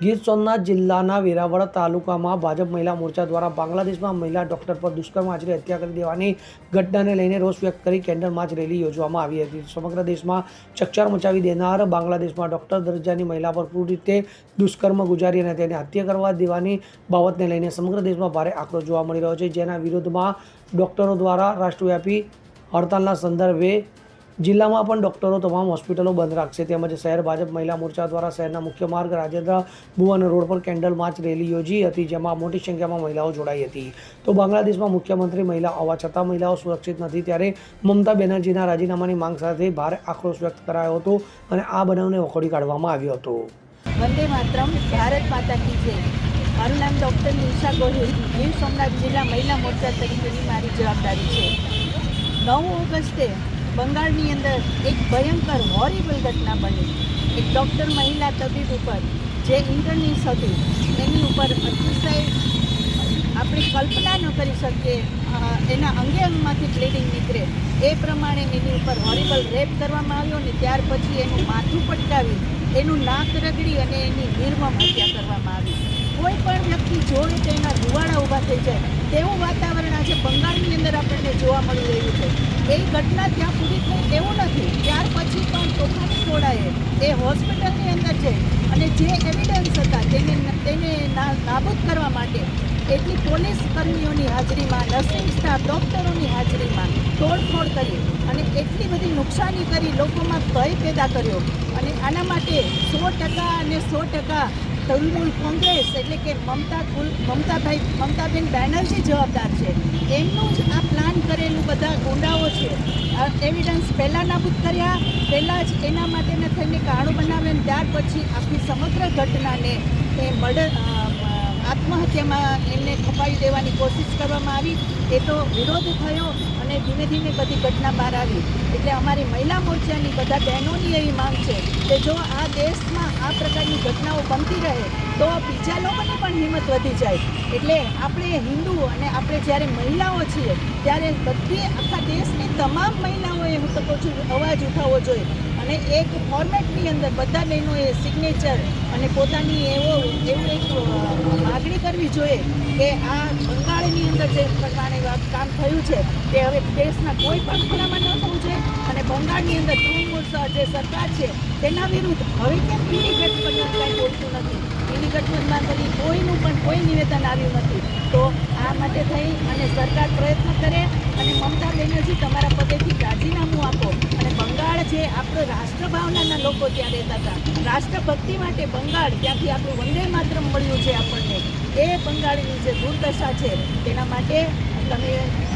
ગીર સોમનાથ જિલ્લાના વેરાવળ તાલુકામાં ભાજપ મહિલા મોરચા દ્વારા બાંગ્લાદેશમાં મહિલા ડોક્ટર પર દુષ્કર્મ આચરી હત્યા કરી દેવાની ઘટનાને લઈને રોષ વ્યક્ત કરી કેન્ડલ માર્ચ રેલી યોજવામાં આવી હતી. સમગ્ર દેશમાં ચકચાર મચાવી દેનાર બાંગ્લાદેશમાં ડોક્ટર દરજ્જાની મહિલા પર પૂરી રીતે દુષ્કર્મ ગુજારી અને તેને હત્યા કરવા દેવાની બાબતને લઈને સમગ્ર દેશમાં ભારે આક્રોશ જોવા મળી રહ્યો છે. જેના વિરોધમાં ડોક્ટરો દ્વારા રાષ્ટ્રવ્યાપી હડતાલના સંદર્ભે જિલ્લામાં પણ ડોક્ટરો તમામ હોસ્પિટલો બંધ રાખશે. તેમજ શહેર ભાજપ મહિલા મોરચા દ્વારા શહેરના મુખ્ય માર્ગ રાજેન્દ્ર ભુવન રોડ પર કેન્ડલ માર્ચ રેલી યોજી હતી, જેમાં મોટી સંખ્યામાં મહિલાઓ જોડાઈ હતી. તો બાંગ્લાદેશમાં મુખ્યમંત્રી મહિલા હોવા છતાં મહિલાઓ સુરક્ષિત નથી. ત્યારે મમતા બેનર્જીના રાજીનામાની માંગ સાથે ભારે આક્રોશ વ્યક્ત કરાયો હતો અને આ બનાવને વખોડી કાઢવામાં આવ્યો હતો. વંદે માતરમ, ભારત માતા કી જય. મારું નામ ડૉક્ટર નિશા ગોહિલ. ગીર સોમનાથ જિલ્લા મહિલા મોરચા તરીકેની મારી જવાબદારી છે. નવ ઓગસ્ટે બંગાળની અંદર એક ભયંકર હોરિબલ ઘટના બની. એક ડૉક્ટર મહિલા તબીબ ઉપર, જે ઇન્ટરનિસ હતી એની ઉપર અતિશય આપણે કલ્પના ન કરી શકીએ એના અંગે અંગમાંથી બ્લીડિંગ નીકળે. એ પ્રમાણે એની ઉપર હોરિબલ રેપ કરવામાં આવ્યો ને ત્યાર પછી એનું માથું પટકાવી, એનું નાક રગડી અને એની નિર્મમ હત્યા કરવામાં આવી. કોઈ પણ વ્યક્તિ જોવે તો એના રૂવાડા ઊભા થઈ જાય, તેવું વાતાવરણ આજે બંગાળની અંદર આપણને જોવા મળી રહ્યું છે. એ ઘટના ત્યાં પૂરી થઈ એવું નથી. ત્યાર પછી પણ તોફાની ટોળાએ એ હોસ્પિટલની અંદર જઈ અને જે એવિડન્સ હતા તેને તેને નાબૂદ કરવા માટે એટલી પોલીસ કર્મીઓની હાજરીમાં નર્સિંગ સ્ટાફ ડૉક્ટરોની હાજરીમાં તોડફોડ કરી અને એટલી બધી નુકસાની કરી, લોકોમાં ભય પેદા કર્યો. અને આના માટે સો ટકા અને સો ટકા તૃણમૂલ કોંગ્રેસ એટલે કે મમતા કુલ મમતાભાઈ મમતાબેન બેનર્જી જવાબદાર છે. એમનું જ આ પ્લાન કરેલું બધા ગુંડાઓ છે. એવિડન્સ પહેલાં નાબૂદ કર્યા, પહેલાં જ એના માટેના થઈને કાણું બનાવે ને ત્યાર પછી આખી સમગ્ર ઘટનાને એ મર્ડર આત્મહત્યામાં એમને ખપાવી દેવાની કોશિશ કરવામાં આવી. એ તો વિરોધ થયો અને ધીમે ધીમે બધી ઘટના બહાર આવી. એટલે અમારી મહિલા મોરચાની બધા બહેનોની એવી માંગ છે કે જો આ દેશમાં આ પ્રકારની ઘટનાઓ બનતી રહે, તો બીજા લોકોને પણ હિંમત વધી જાય. એટલે આપણે હિન્દુ અને આપણે જ્યારે મહિલાઓ છીએ, ત્યારે બધી આખા દેશની તમામ મહિલાઓએ હું તો કહું છું, અવાજ ઉઠાવવો જોઈએ. અને એક ફોર્મેટની અંદર બધા બહેનોએ સિગ્નેચર અને પોતાની એવો, એવું એક માગણી કરવી જોઈએ કે આ બંગાળની અંદર જે પ્રમાણે કામ થયું છે, તે હવે દેશના કોઈ પણ ખૂણામાં ન થવું જોઈએ અને બંગાળની અંદર જે સરકાર છે, તેના વિરુદ્ધ હવે કેમ પીડી ગઠબંધન કાંઈ બોલતું નથી? પીડી ગઠબંધનમાં કરી કોઈનું પણ કોઈ નિવેદન આવ્યું નથી. તો આ માટે થઈ અને સરકાર પ્રયત્ન કરે અને મમતા બેનર્જી તમારા પદેથી રાજીનામું આપો. અને બંગાળ જે આપણો રાષ્ટ્રભાવનાના લોકો ત્યાં રહેતા હતા, રાષ્ટ્રભક્તિ માટે બંગાળ ત્યાંથી આપણું વંદે માત્ર મળ્યું છે આપણને. એ બંગાળની જે દુર્દશા છે, તેના માટે તમે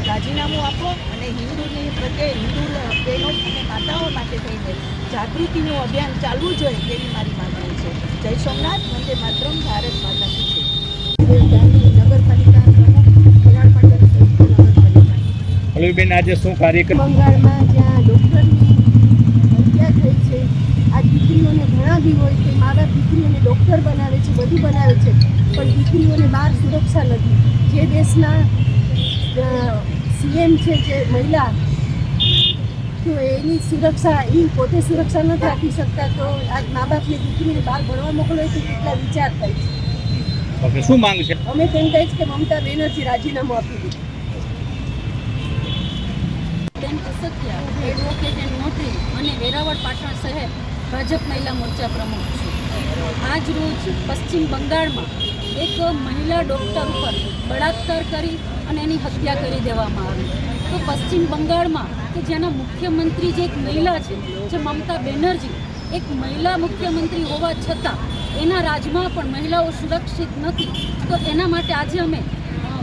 રાજીનામું આપો અને હિન્દુની પ્રત્યે હિન્દુ બહેનો અને માતાઓ માટે થઈને જાગૃતિનું અભિયાન ચાલવું જોઈએ તેવી મારી માગણી છે. જય સોમનાથ વંદે માતરમ ભારત માતા છે નગરપાલિકા. અલવીબેન આજે શું કાર્યક્રમ બંગાળમાં જ્યાં ડૉક્ટરની હત્યા થઈ છે આ દીકરીઓને ભણાવી હોય તે મારા દીકરીઓને ડૉક્ટર બનાવે છે બધું બનાવે છે પણ દીકરીઓને બહાર સુરક્ષા નથી. જે દેશના સીએમ છે જે મહિલા તો એની સુરક્ષા એ પોતે સુરક્ષા નથી આપી શકતા તો આ મા બાપની દીકરીને બહાર ભણવા મોકલો તો કેટલા વિચાર થાય છે ઓકે શું માંગ છે? અમે તેમ કહીએ છીએ કે મમતા બેનર્જી રાજીનામું આપી દીધું. બેન કસતિયા એડવોકેટ એન્ડ નોટરી અને વેરાવળ પાટણ શહેર ભાજપ મહિલા મોરચા પ્રમુખ છું. આજ રોજ પશ્ચિમ બંગાળમાં એક મહિલા ડૉક્ટર ઉપર બળાત્કાર કરી અને એની હત્યા કરી દેવામાં આવી. તો પશ્ચિમ બંગાળમાં કે જેના મુખ્યમંત્રી જે એક મહિલા છે, જે મમતા બેનર્જી, એક મહિલા મુખ્યમંત્રી હોવા છતાં એના રાજમાં પણ મહિલાઓ સુરક્ષિત નથી. તો એના માટે આજે અમે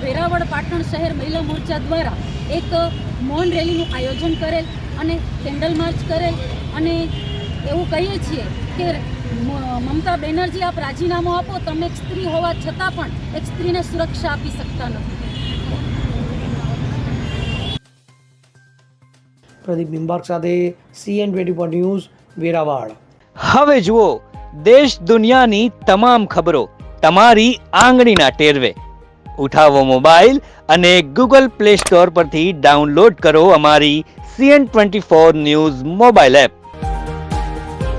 વેરાવળ પાટણ શહેર મહિલા મોરચા દ્વારા એક મૌન રેલીનું આયોજન કરેલ અને કેન્ડલ માર્ચ કરેલ અને એવું કહીએ છીએ કે મમતા બેનર્જી આપ રાજીનામું આપો, તમે એક સ્ત્રી હોવા છતાં પણ એક સ્ત્રીને સુરક્ષા આપી શકતા નથી. પ્રદીપ નિંબાર્ક સાથે સીએન ટ્વેન્ટી ન્યૂઝ, વેરાવળ. હવે જુઓ, દેશ દુનિયાની તમામ ખબરો તમારી આંગળીના ટેરવે. ઉઠાવો મોબાઈલ અને ગૂગલ પ્લે સ્ટોર પરથી ડાઉનલોડ કરો અમારી CN twenty four news mobile app.